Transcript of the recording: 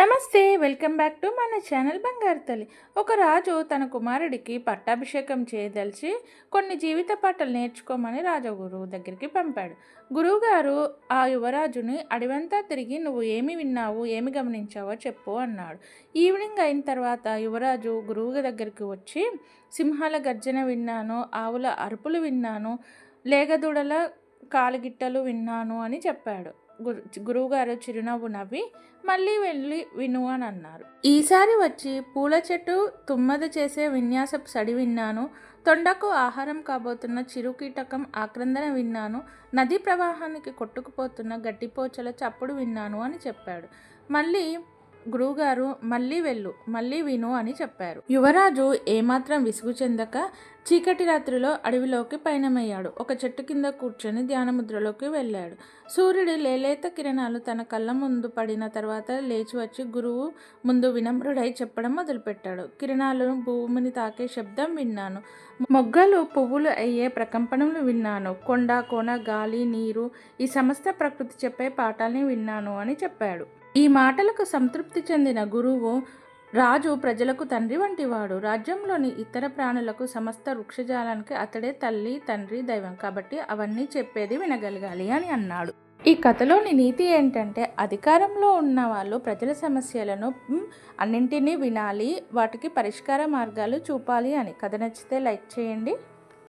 నమస్తే welcome back to మన channel బంగారు తల్లి. ఒక రాజు తన కుమారుడికి పట్టాభిషేకం చేయదలిచి కొన్ని జీవిత పాటలు నేర్చుకోమని రాజగురువు దగ్గరికి పంపాడు. గురువుగారు ఆ యువరాజుని అడివంతా తిరిగి నువ్వు ఏమి విన్నావు ఏమి గమనించావో చెప్పు అన్నాడు. ఈవినింగ్ అయిన తర్వాత యువరాజు గురువు దగ్గరికి వచ్చి సింహాల గర్జన విన్నాను ఆవుల అరుపులు విన్నాను లేగదూడల కాలిగిట్టలు విన్నాను అని చెప్పాడు. గురు గురువుగారు చిరునవ్వు నవ్వి మళ్ళీ వెళ్ళి విను అని అన్నారు. ఈసారి వచ్చి పూల చెట్టు తుమ్మద చేసే విన్యాసపు సడి విన్నాను. తొండకు ఆహారం కాబోతున్న చిరుకీటకం ఆక్రందన విన్నాను. నదీ ప్రవాహానికి కొట్టుకుపోతున్న గట్టిపోచల చప్పుడు విన్నాను అని చెప్పాడు. మళ్ళీ గురువుగారు మళ్ళీ వెళ్ళు మళ్ళీ విను అని చెప్పారు. యువరాజు ఏమాత్రం విసుగు చెందక చీకటి రాత్రిలో అడవిలోకి పయనమయ్యాడు. ఒక చెట్టు కింద కూర్చొని ధ్యానముద్రలోకి వెళ్ళాడు. సూర్యుడి లేలేత కిరణాలు తన కళ్ళ ముందు పడిన తర్వాత లేచి వచ్చి గురువు ముందు వినమ్రుడై చెప్పడం మొదలుపెట్టాడు. కిరణాలను భూమిని తాకే శబ్దం విన్నాను. మొగ్గలు పువ్వులు అయ్యే ప్రకంపనలు విన్నాను. కొండ కోన గాలి నీరు ఈ సమస్త ప్రకృతి చెప్పే పాఠాలని విన్నాను అని చెప్పాడు. ఈ మాటలకు సంతృప్తి చెందిన గురువు రాజు ప్రజలకు తండ్రి వంటివాడు. రాజ్యంలోని ఇతర ప్రాణులకు సమస్త వృక్షజాలానికి అతడే తల్లి తండ్రి దైవం కాబట్టి అవన్నీ చెప్పేది వినగలగాలి అని అన్నాడు. ఈ కథలోని నీతి ఏంటంటే అధికారంలో ఉన్న వాళ్ళు ప్రజల సమస్యలను అన్నింటినీ వినాలి వాటికి పరిష్కార మార్గాలు చూపాలి అని. కథ నచ్చితే లైక్ చేయండి.